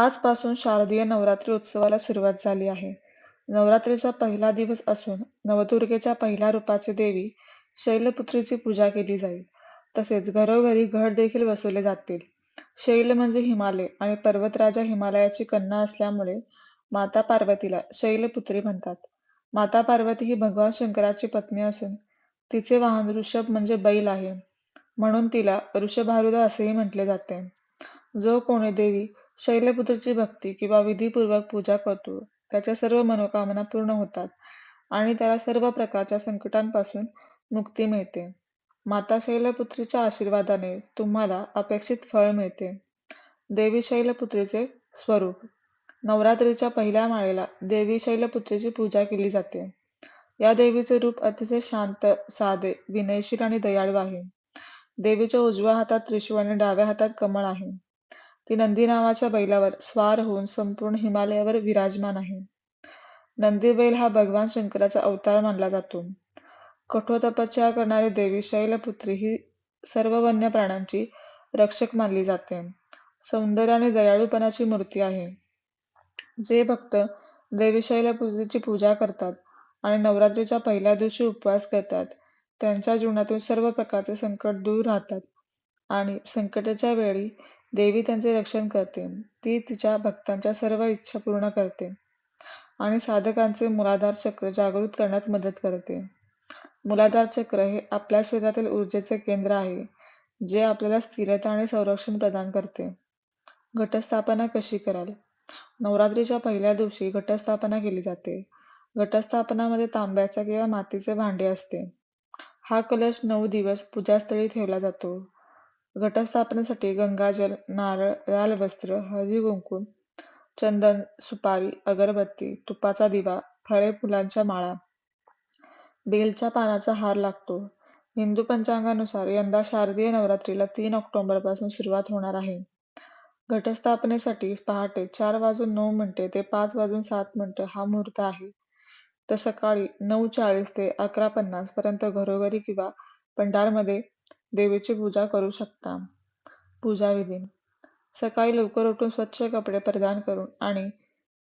आजपासून शारदीय नवरात्री उत्सवाला सुरुवात झाली आहे. नवरात्रीचा पहिला दिवस असून नवदुर्गेच्या पहिल्या रूपाची देवी शैलपुत्रीची पूजा केली जाईल. तसेच घरोघरी घट देखील बसवले जातील. शैल म्हणजे हिमालय आणि पर्वतराजा हिमालयाची कन्या असल्यामुळे माता पार्वतीला शैलपुत्री म्हणतात. माता पार्वती ही भगवान शंकराची पत्नी असून तिचे वाहन ऋषभ म्हणजे बैल आहे. म्हणून तिला ऋषभारुदा असेही म्हटले जाते. जो कोणी देवी शैलपुत्रीची भक्ती किंवा विधीपूर्वक पूजा करतो त्याच्या सर्व मनोकामना पूर्ण होतात आणि त्याला सर्व प्रकारच्या संकटांपासून मुक्ती मिळते. माता शैलपुत्रीच्या आशीर्वादाने तुम्हाला अपेक्षित फळ मिळते. देवी शैलपुत्रीचे स्वरूप नवरात्रीच्या पहिल्या माळेला देवी शैलपुत्रीची पूजा केली जाते. या देवीचे रूप अतिशय शांत, साधे, विनयशील आणि दयाळू आहे. देवीच्या उजव्या हातात त्रिशूळ आणि डाव्या हातात कमळ आहे. ती नंदी नावाच्या बैलावर स्वार होऊन संपूर्ण हिमालयावर विराजमान आहे. नंदी बैल हा भगवान शंकराचा अवतार मानला जातो. कठोर तपश्चर्या करणारी देवी शैलपुत्री ही सर्व वन्य प्राण्यांची रक्षक मानली जाते. सौंदर्य आणि दयाळूपणाची मूर्ती आहे. जे भक्त देवी शैलपुत्रीची पूजा करतात आणि नवरात्रीच्या पहिल्या दिवशी उपवास करतात, त्यांच्या जीवनातून सर्व प्रकारचे संकट दूर राहतात आणि संकटाच्या वेळी देवी त्यांचे रक्षण करते. ती तिच्या भक्तांच्या सर्व इच्छा पूर्ण करते आणि साधकांचे मूलाधार चक्र जागृत करण्यात मदत करते. मूलाधार चक्र हे आपल्या शरीरातील ऊर्जेचे केंद्र आहे, जे आपल्याला स्थिरता आणि संरक्षण प्रदान करते. घटस्थापना कशी कराल? नवरात्रीच्या पहिल्या दिवशी घटस्थापना केली जाते. घटस्थापनामध्ये तांब्याचा किंवा मातीचे भांडे असते. हा कलश नऊ दिवस पूजास्थळी ठेवला जातो. घटस्थापनेसाठी गंगाजल, नारळ, लाल वस्त्र, हळदी-कुंकू, चंदन, सुपारी, अगरबत्ती, तुपाचा दिवा, फळे, फुलांच्या माळा, बेलच्या पानाचा हार लागतो. हिंदू पंचांगानुसार यंदा शारदीय नवरात्रीला तीन ऑक्टोबरपासून सुरुवात होणार आहे. घटस्थापनेसाठी पहाटे चार वाजून नऊ मिनिटे ते पाच वाजून सात मिनिटे हा मुहूर्त आहे. तर सकाळी नऊ चाळीस ते अकरा पन्नास पर्यंत घरोघरी किंवा पंडालमध्ये देवीची पूजा करू शकता. पूजा विधी सकाळी लवकर उठून स्वच्छ कपडे परिधान करून आणि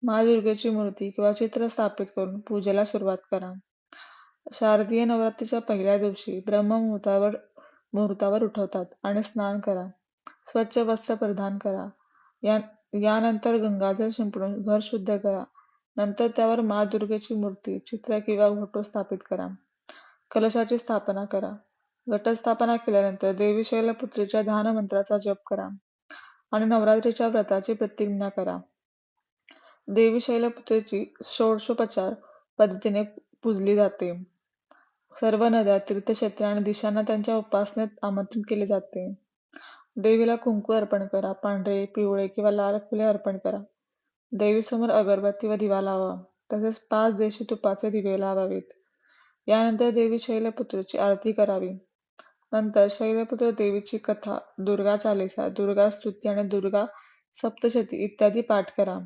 माँ दुर्गेची मूर्ती किंवा चित्र स्थापित करून पूजेला सुरुवात करा. शारदीय नवरात्रीच्या पहिल्या दिवशी ब्रह्ममुहूर्तावर मुहूर्तावर उठवतात आणि स्नान करा. स्वच्छ वस्त्र परिधान करा. या यानंतर गंगाजल शिंपडून घर शुद्ध करा. नंतर त्यावर माँ दुर्गेची मूर्ती, चित्र किंवा फोटो स्थापित करा. कलशाची स्थापना करा. घटस्थापना केल्यानंतर देवी शैलपुत्रीच्या ध्यानमंत्राचा जप करा आणि नवरात्रीच्या व्रताची प्रतिज्ञा करा. देवी शैलपुत्रीची षोडशोपचार पद्धतीने पूजली जाते. सर्व नद्या, तीर्थक्षेत्र आणि दिशांना त्यांच्या उपासनेत आमंत्रित केले जाते. देवीला कुंकू अर्पण करा. पांढरे, पिवळे किंवा लाल फुले अर्पण करा. देवीसमोर अगरबत्ती व दिवा लावा. तसेच पाच देशी तुपाचे दिवे लावावेत. यानंतर देवी शैलपुत्रीची आरती करावी. नंतर शैलपुत्र देवीची कथा, दुर्गा चालीसा, दुर्गा स्तुती आणि दुर्गा सप्तशती इत्यादी पाठ करा.